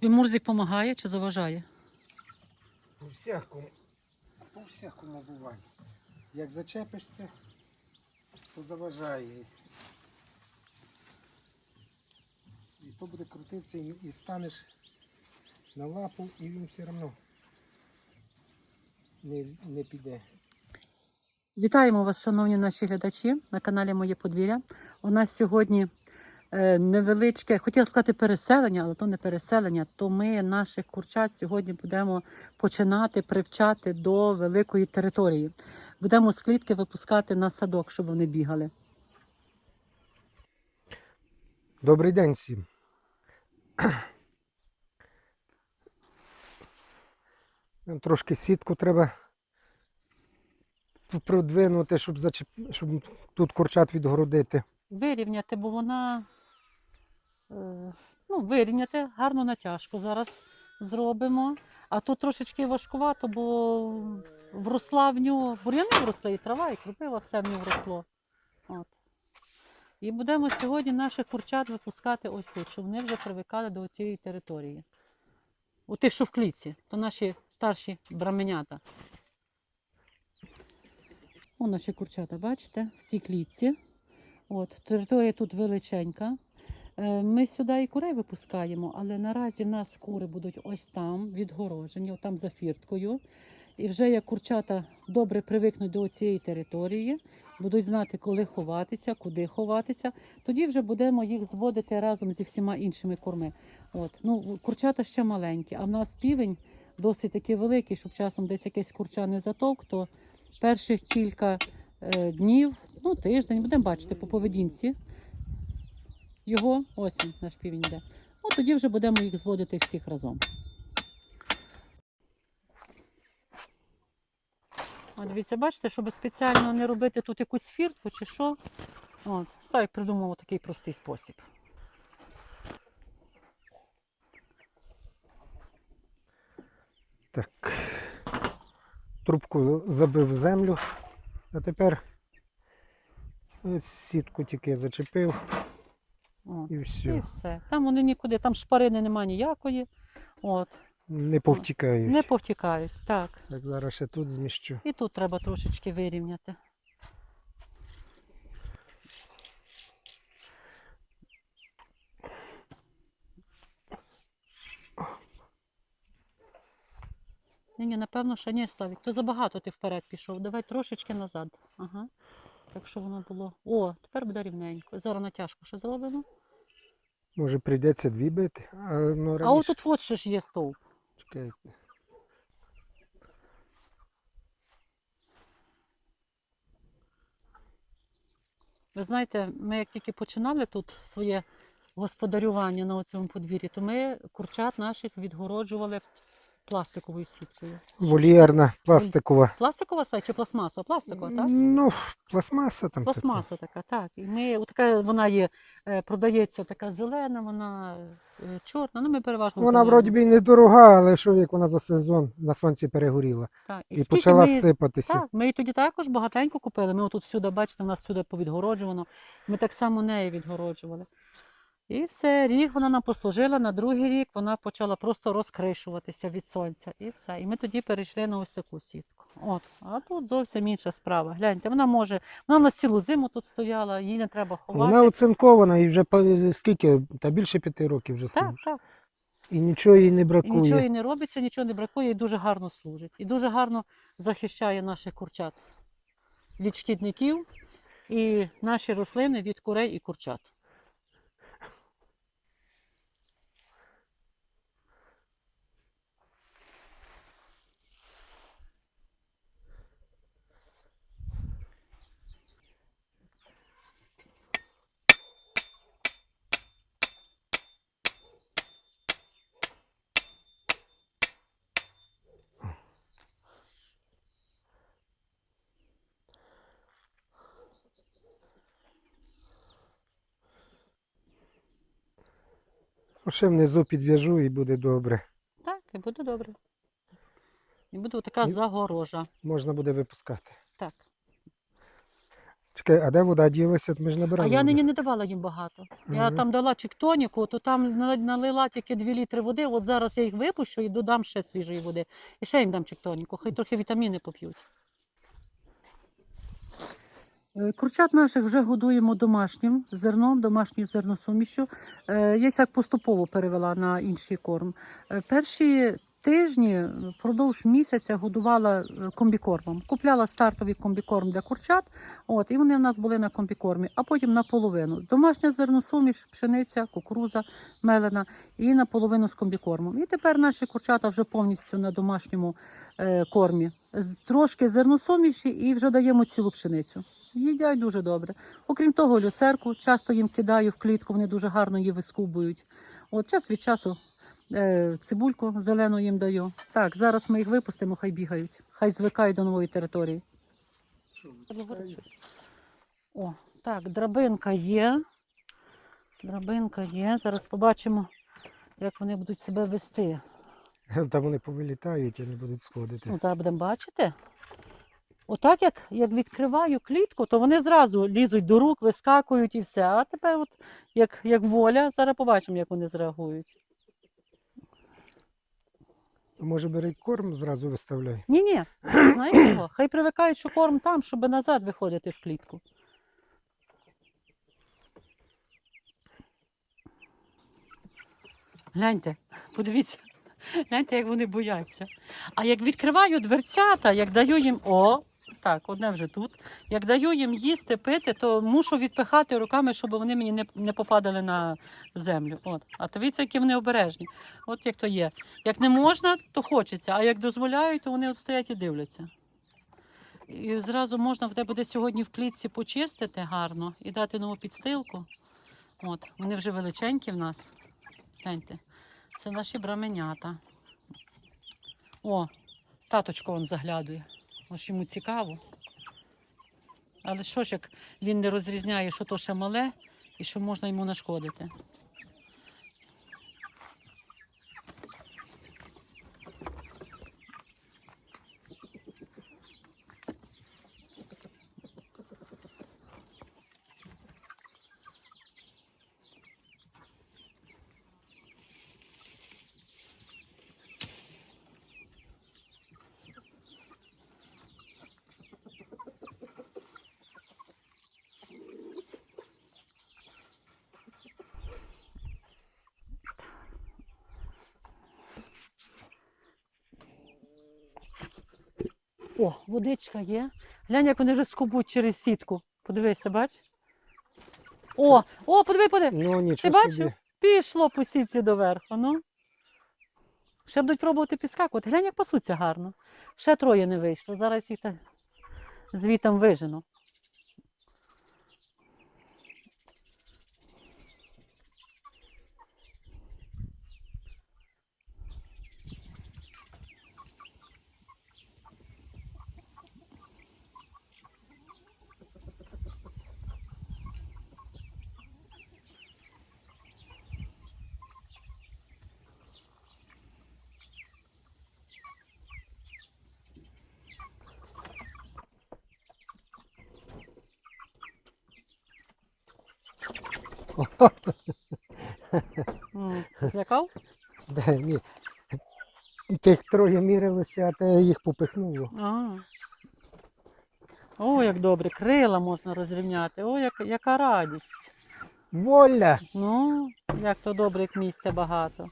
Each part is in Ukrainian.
Тобі Мурзик допомагає чи заважає? По всякому, по всякому буває. Як зачепишся, то заважає. І то буде крутитися і, і станеш на лапу, і він все одно не, не піде. Вітаємо вас, шановні наші глядачі, на каналі Моє подвір'я. У нас сьогодні невеличке, хотіла сказати переселення, але то не переселення. То ми наших курчат сьогодні будемо починати привчати до великої території. Будемо з клітки випускати на садок, щоб вони бігали. Добрий день всім. Трошки сітку треба продвинути, щоб, зачеп... щоб тут курчат відгородити. Вирівняти, бо вона е, ну, вирівняти гарну натяжку зараз зробимо. А тут трошечки важкувато, бо вросла в нього, бур'яни вросли, і трава, і кропива, все в нього вросло. От. І будемо сьогодні наших курчат випускати ось тут, щоб вони вже привикали до цієї території. У тих, що в клітці, то наші старші браменята. О, наші курчата, бачите, всі клітці. От, територія тут величенька. Е, Ми сюди і курей випускаємо, але наразі в нас кури будуть ось там, відгорожені, там за фірткою. І вже як курчата добре привикнуть до цієї території, будуть знати, коли ховатися, куди ховатися, тоді вже будемо їх зводити разом зі всіма іншими курми. От. Ну, курчата ще маленькі, а в нас півень досить таки великий, щоб часом десь якесь курча не затовк, то перших кілька е, днів, ну тиждень, будемо бачити по поведінці його, ось він, наш півень йде. От тоді вже будемо їх зводити всіх разом. От дивіться, бачите, щоб спеціально не робити тут якусь фіртку чи що. От, Славік придумав такий простий спосіб. Так. Трубку забив в землю, а тепер ось сітку тільки зачепив От. і І все. все. Там вони нікуди, там шпарини немає ніякої. От. Не повтікають. Не повтікають. Так. Так, зараз ще тут зміщу. І тут треба трошечки вирівняти. Ні, ні, напевно, що ні, Славік, то забагато ти вперед пішов. Давай трошечки назад. Ага. Так що воно було. О, тепер буде рівненько. Зараз натяжку ще зробимо. Може прийдеться дві бити, а ну А отут от ще ж є стовп. Чекайте. Ви знаєте, ми як тільки починали тут своє господарювання на цьому подвір'ї, то ми курчат наших відгороджували пластиковою сіткою. Вольєрна, пластикова. Пластикова чи пластмасова? Пластикова, так? Ну, пластмаса там. Пластмаса така, так. І ми, така вона є, е, продається така зелена, вона е, чорна. Ну, ми переважно Вона вроді би і недорога, але що як вона за сезон на сонці перегоріла Так. і, скільки почала ми- сипатися. Так, ми її тоді також багатенько купили. Ми отут всюди, бачите, у нас всюди повідгороджувано. Ми так само неї відгороджували. І все, рік вона нам послужила, на другий рік вона почала просто розкришуватися від сонця. І все. І ми тоді перейшли на ось таку сітку. От. А тут зовсім інша справа. Гляньте, вона може, вона в нас цілу зиму тут стояла, її не треба ховати. Вона оцинкована і вже скільки, та більше п'яти років вже служить. так. І нічого їй не І бракує. нічого їй не робиться, нічого не бракує, і дуже гарно служить. І дуже гарно захищає наших курчат від шкідників і наші рослини від курей і курчат. Ще внизу підв'яжу і буде добре. Так, і буде добре. І буде така І- загорожа. Можна буде випускати. Так. Чекай, а де вода ділася? Ми ж А я нині не давала їм багато. Я там дала чектоніку, то там налила тільки 2 літри води. От зараз я їх випущу і додам ще свіжої води. І ще їм дам чектоніку, хай трохи вітаміни поп'ють. Е, Курчат наших вже годуємо домашнім зерном, домашньою зерносумішю. Е, Я їх так поступово перевела на інший корм. Е, Перші тижні впродовж місяця годувала комбікормом. Купляла стартовий комбікорм для курчат, от, і вони в нас були на комбікормі, а потім наполовину. Домашня зерносуміш, пшениця, кукуруза мелена і наполовину з комбікормом. І тепер наші курчата вже повністю на домашньому кормі. Трошки зерносуміші і вже даємо цілу пшеницю. Їдять дуже добре. Окрім того, люцерку часто їм кидаю в клітку, вони дуже гарно її вискубують. От час від часу е, цибульку зелену їм даю. Так, зараз ми їх випустимо, хай бігають, хай звикають до нової території. О, так, драбинка є. Драбинка є. Зараз побачимо, як вони будуть себе вести. Там вони повилітають і не будуть сходити. Ну, зараз будемо бачити. Отак, як, як відкриваю клітку, то вони зразу лізуть до рук, вискакують і все. А тепер, от, як, як воля, зараз побачимо, як вони зреагують. Може бери корм зразу виставляй. Ні, ні, знаєш чого? Хай привикають, що корм там, щоб назад виходити в клітку. Гляньте, подивіться, гляньте, як вони бояться. А як відкриваю дверцята, як даю їм. О, так, одне вже тут. Як даю їм їсти, пити, то мушу відпихати руками, щоб вони мені не, не попадали на землю. От. А дивіться, які вони обережні. От як то є. Як не можна, то хочеться, а як дозволяють, то вони от стоять і дивляться. І зразу можна в тебе буде сьогодні в клітці почистити гарно і дати нову підстилку. От, вони вже величенькі в нас. Гляньте, це наші браменята. О, таточко он заглядує. Ось йому цікаво. Але що ж, як він не розрізняє, що то ще мале і що можна йому нашкодити. О, водичка є. Глянь, як вони вже скубуть через сітку. Подивися, бач. О, о, подиви, подиви. Ну нічого Ти бачив? собі. Пішло по сітці доверху, ну. Ще будуть пробувати підскакувати. Глянь, як пасуться гарно. Ще троє не вийшло. Зараз їх звітом вижену. Злякав? Да, ні. Тих троє мірилося, а те їх попихнуло. А. О, як добре, крила можна розрівняти. О, як, яка радість. Воля! Ну, як то добре, як місця багато.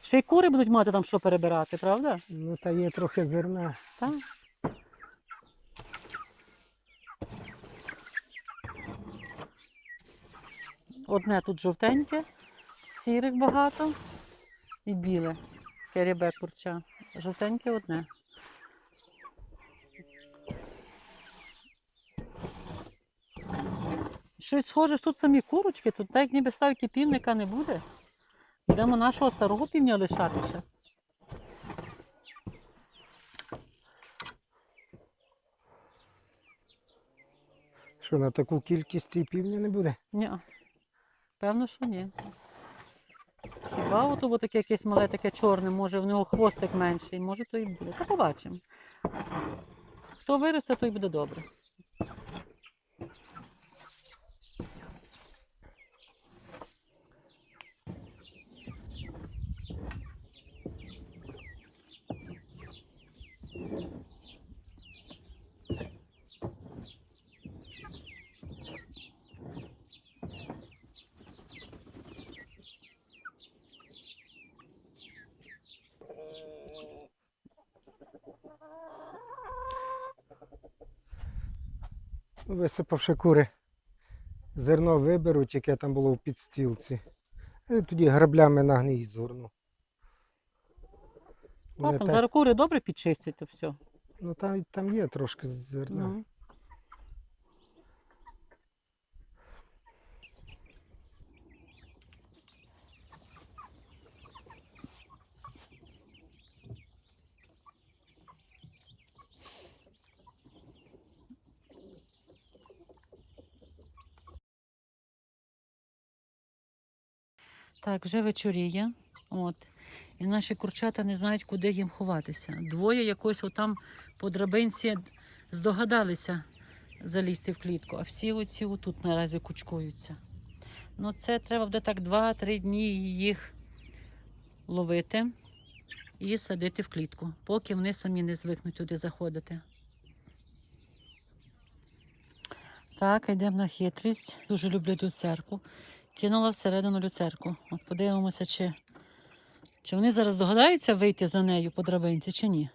Ще й кури будуть мати там що перебирати, правда? Ну та є трохи зерна. Так. Одне тут жовтеньке, сірих багато і біле. Керебе курча. Жовтеньке одне. Щось схоже, що тут самі курочки, тут так ніби ставки півника не буде. Будемо нашого старого півня лишати ще. Що на таку кількість і півня не буде? Ні. Певно, що ні. Хіба от бо таке якесь мале, таке чорне, може в нього хвостик менший, може то і буде. Та побачимо. Хто виросте, той буде добре. Висипавши кури, зерно виберуть, яке там було в підстілці. І тоді граблями на гній згорну. Так- зараз кури добре підчистять, то все. Ну там, там є трошки зерна. Ну. Так, вже вечоріє. От. І наші курчата не знають, куди їм ховатися. Двоє якось отам по драбинці здогадалися залізти в клітку, а всі оці отут наразі кучкуються. Ну, це треба буде так 2-3 дні їх ловити і садити в клітку, поки вони самі не звикнуть туди заходити. Так, йдемо на хитрість. Дуже люблю люцерку. Кинула всередину люцерку. От подивимося, чи, чи вони зараз догадаються вийти за нею по драбинці, чи ні.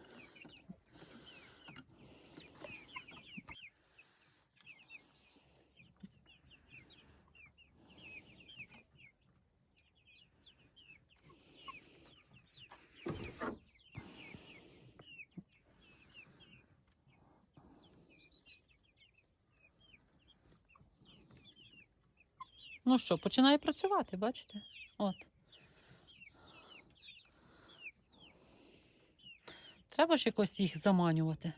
Ну що, починає працювати, бачите? От. Треба ж якось їх заманювати.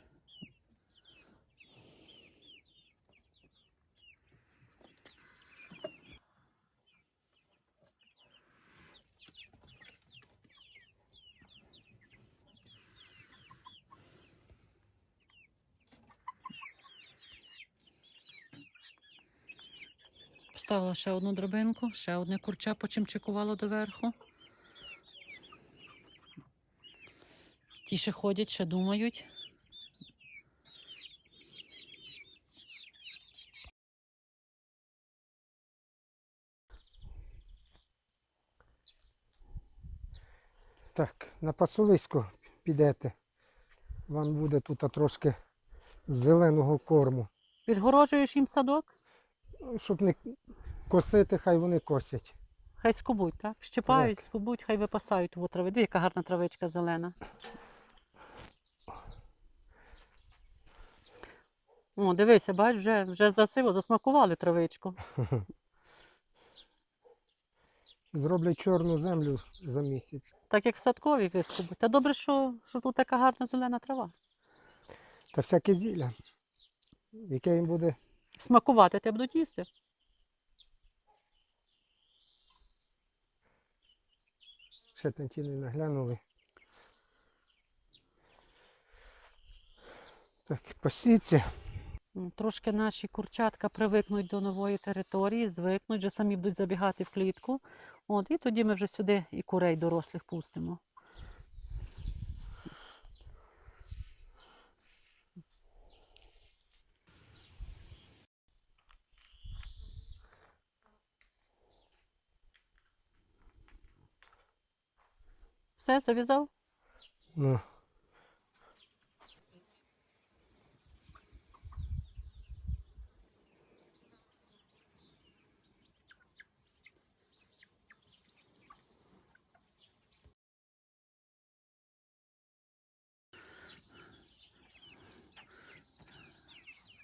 Поставила ще одну драбинку, ще одне курча почимчикувало доверху. Ті ще ходять, ще думають. Так, на пасовисько підете. Вам буде тут трошки зеленого корму. Відгороджуєш їм садок, Щоб не косити, хай вони косять. хай скубуть, так? Щипають, скубуть, хай випасають у трави. Дві, яка гарна травичка зелена. О, дивися, бач, вже, вже засило, засмакували травичку. Зроблять чорну землю за місяць. Так як в садковій вискубуть. Та добре, що, що тут така гарна зелена трава. Та всяке зілля, яке їм буде Смакувати те будуть їсти. ще не наглянули. Так, пасіться. Трошки наші курчатка привикнуть до нової території, звикнуть, вже самі будуть забігати в клітку. От, і тоді ми вже сюди і курей дорослих пустимо. Все, зав'язав? Ну.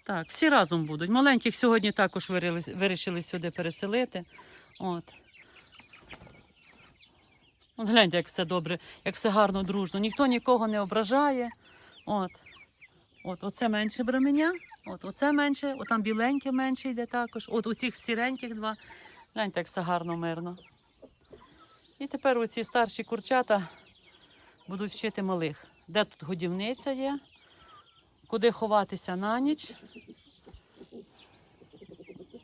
Так, всі разом будуть. Маленьких сьогодні також вирішили сюди переселити. От. От гляньте, як все добре, як все гарно, дружно. Ніхто нікого не ображає. От. От, оце менше бременя, от оце менше, от там біленьке менше йде також. От у цих сіреньких два. Гляньте, як все гарно, мирно. І тепер оці старші курчата будуть вчити малих. Де тут годівниця є, куди ховатися на ніч.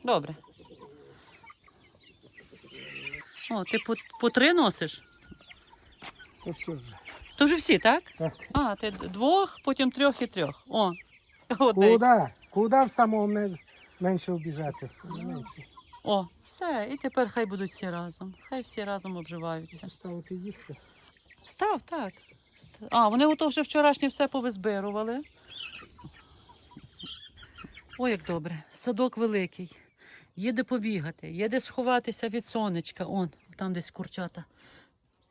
Добре. О, ти по, по три носиш? То все вже. То вже всі, так? Так. А, ти двох, потім трьох і трьох. О, одне. Куда? Куда в самого мен- менше менше. О, все, і тепер хай будуть всі разом. Хай всі разом обживаються. Поставити їсти. Став, так. Ст- А, вони ото вже вчорашнє все повизбирували. Ой, як добре. Садок великий. Є де побігати, є де сховатися від сонечка. Он, там десь курчата.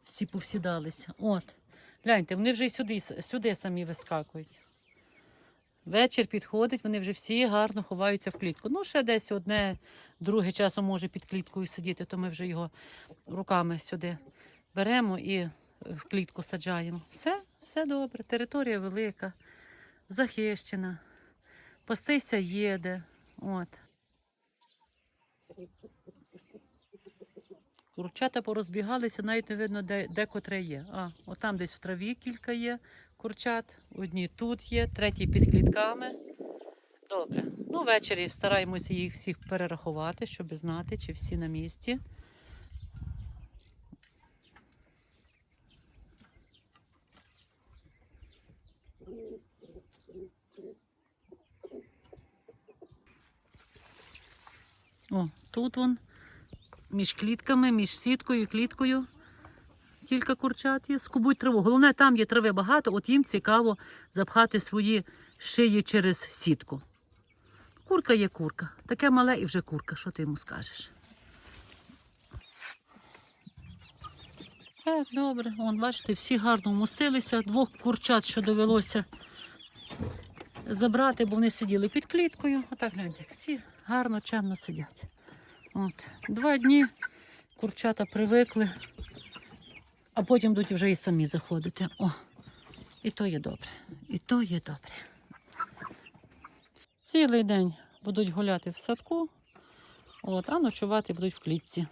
Всі повсідалися. От. Гляньте, вони вже й сюди, сюди самі вискакують. Вечір підходить, вони вже всі гарно ховаються в клітку. Ну, ще десь одне, друге часом може під кліткою сидіти, то ми вже його руками сюди беремо і в клітку саджаємо. Все, все добре. Територія велика, захищена, пастися їде. От. Курчата порозбігалися, навіть не видно, де, де котре є. А, отам десь в траві кілька є курчат, одні тут є, треті під клітками. Добре. Ну, ввечері стараємося їх всіх перерахувати, щоб знати, чи всі на місці. О, тут вон між клітками, між сіткою і кліткою. Кілька курчат є, скубуть траву. Головне, там є трави багато, от їм цікаво запхати свої шиї через сітку. Курка є курка. Таке мале і вже курка. Що ти йому скажеш? Так, добре. Вон, бачите, всі гарно вмостилися. Двох курчат, що довелося забрати, бо вони сиділи під кліткою. Отак гляньте, всі гарно, чемно сидять. От. Два дні курчата привикли, а потім будуть вже і самі заходити. О, і то є добре. І то є добре. Цілий день будуть гуляти в садку, от, а ночувати будуть в клітці.